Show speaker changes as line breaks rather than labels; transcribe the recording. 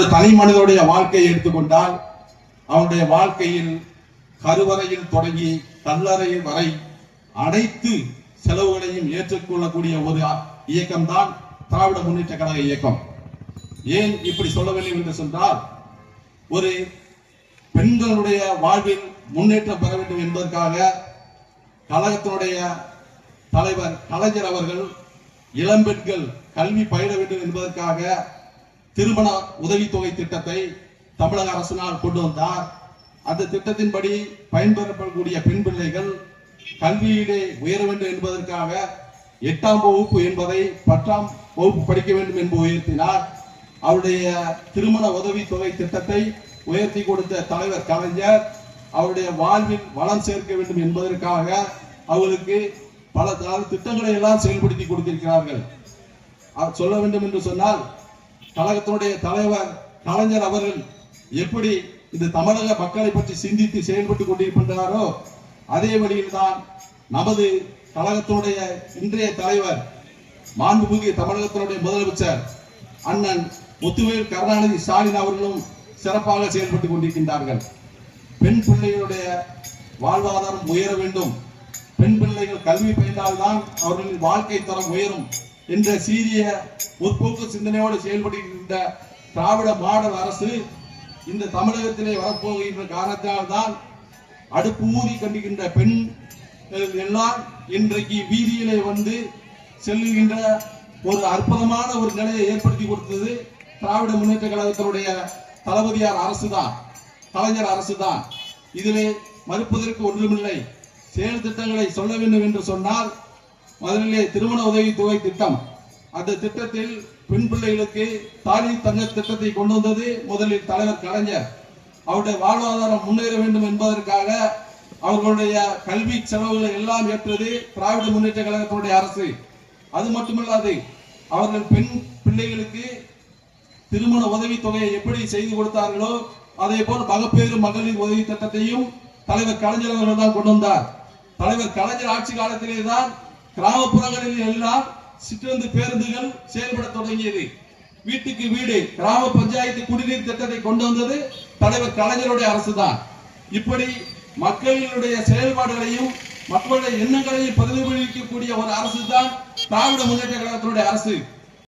ஒரு தனி மனிதனுடைய வாழ்க்கையை எடுத்துக்கொண்டால் அவனுடைய வாழ்க்கையில் கருவறையில் தொடங்கி கல்லறை வரை அனைத்து செலவுகளையும் ஏற்றுக்கொள்ளக்கூடிய ஒரு இயக்கம்தான் திராவிட முன்னேற்ற கழக இயக்கம். ஏன் இப்படி சொல்ல வேண்டும் என்று சொன்னால் ஒரு பெண்களுடைய வாழ்வில் முன்னேற்றம் பெற வேண்டும் என்பதற்காக கழகத்தினுடைய தலைவர் கலைஞர் அவர்கள் இளம்பெண்கள் கல்வி பயில வேண்டும் என்பதற்காக திருமண உதவித்தொகை திட்டத்தை தமிழக அரசினால் கொண்டு வந்தார். அந்த திட்டத்தின்படி பயன்பெறப்படக்கூடிய பெண் பிள்ளைகள் கல்வியிலே உயர வேண்டும் என்பதற்காக எட்டாம் வகுப்பு என்பதை பத்தாம் வகுப்பு படிக்க வேண்டும் என்று உயர்த்தினார். அவருடைய திருமண உதவித்தொகை திட்டத்தை உயர்த்தி கொடுத்த தலைவர் கலைஞர் அவருடைய வாழ்வில் வளம் சேர்க்க வேண்டும் என்பதற்காக அவருக்கு பல திட்டங்களை எல்லாம் செயல்படுத்தி கொடுத்திருக்கிறார்கள். சொல்ல வேண்டும் என்று சொன்னால் கழகத்தினுடைய தலைவர் கலைஞர் அவர்கள் எப்படி இந்த தமிழக மக்களை பற்றி சிந்தித்து செயல்பட்டு கொண்டிருக்கின்றாரோ அதே வழியில்தான் நமது கழகத்தினுடைய இன்றைய தலைவர் மாண்புமிகு தமிழகத்தினுடைய முதலமைச்சர் அண்ணன் முத்துவேல் கருணாநிதி ஸ்டாலின் அவர்களும் சிறப்பாக செயல்பட்டு கொண்டிருக்கின்றார்கள். பெண் பிள்ளைகளுடைய வாழ்வாதாரம் உயர வேண்டும். பெண் பிள்ளைகள் கல்வி பயின்றால்தான் அவர்களின் வாழ்க்கை தரம் உயரும். என்ற சீரிய முற்போக்கு சிந்தனையோடு செயல்படுகின்ற திராவிட மாடல் அரசு இந்த தமிழகத்திலே வரப்போகின்ற காரணத்தினால்தான் அடுப்பு ஊதி கண்டுகின்ற பெண் எல்லாம் இன்றைக்கு வீதியிலே வந்து செல்லுகின்ற ஒரு அற்புதமான ஒரு நிலையை ஏற்படுத்தி கொடுத்தது திராவிட முன்னேற்ற கழகத்தினுடைய தளபதியார் அரசுதான் கலைஞர் அரசுதான். இதிலே மறுப்பதற்கு ஒன்றுமில்லை. செயல் திட்டங்களை சொல்ல வேண்டும் என்று சொன்னால் முதலிலே திருமண உதவி தொகை திட்டம். அந்த திட்டத்தில் பெண் பிள்ளைகளுக்கு தாலி தங்க திட்டத்தை கொண்டு வந்தது முதலில் தலைவர் கலைஞர். அவருடைய வாழ்வாதாரம் முன்னேற வேண்டும் என்பதற்காக அவர்களுடைய கல்வி செலவுகளை எல்லாம் ஏற்றது திராவிட முன்னேற்ற கழகத்தினுடைய அரசு. அது மட்டுமல்லாது அவர்கள் பெண் பிள்ளைகளுக்கு திருமண உதவி தொகையை எப்படி செய்து கொடுத்தார்களோ அதே போல் மகப்பேறு மகளிர் உதவி திட்டத்தையும் தலைவர் கலைஞர் அவர்கள் தான் கொண்டு வந்தார். தலைவர் கலைஞர் ஆட்சி காலத்திலே தான் கிராமப்புறங்களில் எல்லாம் சிற்றந்து பேருந்துகள் செயல்பட தொடங்கியது. வீட்டுக்கு வீடு கிராம பஞ்சாயத்து குடிநீர் திட்டத்தை கொண்டு வந்தது தலைவர் கலைஞருடைய அரசு தான் இப்படி மக்களுடைய செயல்பாடுகளையும் மக்களுடைய எண்ணங்களையும் பிரதிபலிக்கக்கூடிய ஒரு அரசு தான் திராவிட முன்னேற்ற கழகத்தினுடைய அரசு.